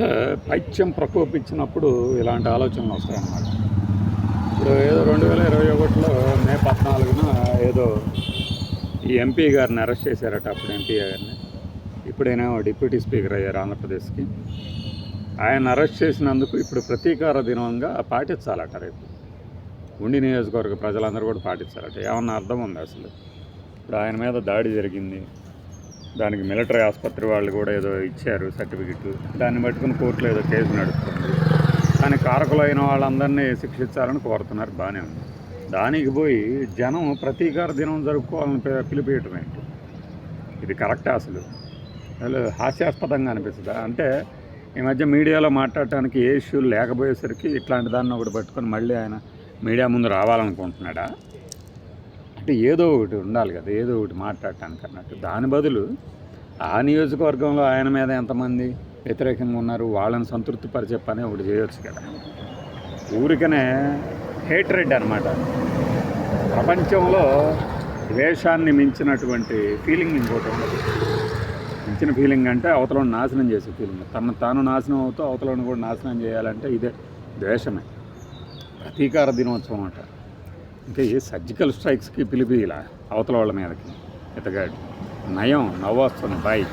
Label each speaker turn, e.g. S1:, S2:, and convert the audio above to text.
S1: అంటే పైత్యం ప్రకోపించినప్పుడు ఇలాంటి ఆలోచనలు వస్తాయన్నమాట. ఇప్పుడు ఏదో రెండు వేల ఇరవై ఒకటిలో మే పద్నాలుగున ఏదో ఈ ఎంపీ గారిని అరెస్ట్ చేశారట అప్పుడు ఎంపీ గారిని. ఇప్పుడైనా డిప్యూటీ స్పీకర్ అయ్యారు ఆంధ్రప్రదేశ్కి. ఆయన అరెస్ట్ చేసినందుకు ఇప్పుడు ప్రతీకార దినంగా పాటించాలట రేపు. ఉండి నియోజకవర్గ ప్రజలందరూ కూడా పాటించాలట. ఏమన్నా అర్థం ఉంది అసలు? ఇప్పుడు ఆయన మీద దాడి జరిగింది. దానికి మిలిటరీ ఆసుపత్రి వాళ్ళు కూడా ఏదో ఇచ్చారు సర్టిఫికెట్ దాన్ని పట్టుకుని కోర్టులో ఏదో కేసు నడుస్తుంది దానికి కారకులైన వాళ్ళందరినీ శిక్షించాలని కోరుతున్నారు. బాగానే ఉంది. దానికి పోయి జనం ప్రతీకార దినం జరుపుకోవాలని పిలిపేయటం ఏంటి? ఇది కరెక్ట్ అసలు? అసలు హాస్యాస్పదంగా అనిపిస్తుంది? అంటే ఈ మధ్య మీడియాలో మాట్లాడటానికి ఏ ఇష్యూలు లేకపోయేసరికి ఇట్లాంటి దాన్ని ఒకటి పట్టుకొని మళ్ళీ ఆయన మీడియా ముందు రావాలనుకుంటున్నాడా? అంటే ఏదో ఒకటి ఉండాలి కదా ఏదో ఒకటి మాట్లాడటానికి అన్నట్టు. దాని బదులు ఆ నియోజకవర్గంలో ఆయన మీద ఎంతమంది వ్యతిరేకంగా ఉన్నారు వాళ్ళని సంతృప్తిపరిచే పని ఒకటి చేయొచ్చు కదా. ఊరికనే హేట్రెడ్ అనమాట ప్రపంచంలో ద్వేషాన్ని మించినటువంటి ఫీలింగ్ ఇంకోటి ఉండదు మించిన ఫీలింగ్ అంటే అవతలను నాశనం చేసే ఫీలింగ్. తను తాను నాశనం అవుతూ అవతలను కూడా నాశనం చేయాలంటే ఇదే ద్వేషమే. ప్రతీకార దినోత్సవం అంట. ఇంకా ఏ సర్జికల్ స్ట్రైక్స్కి పిలిపి ఇలా అవతల వాళ్ళ మీదకి ఇతగాడు నయం నవ్వొస్తుంది బాయ్.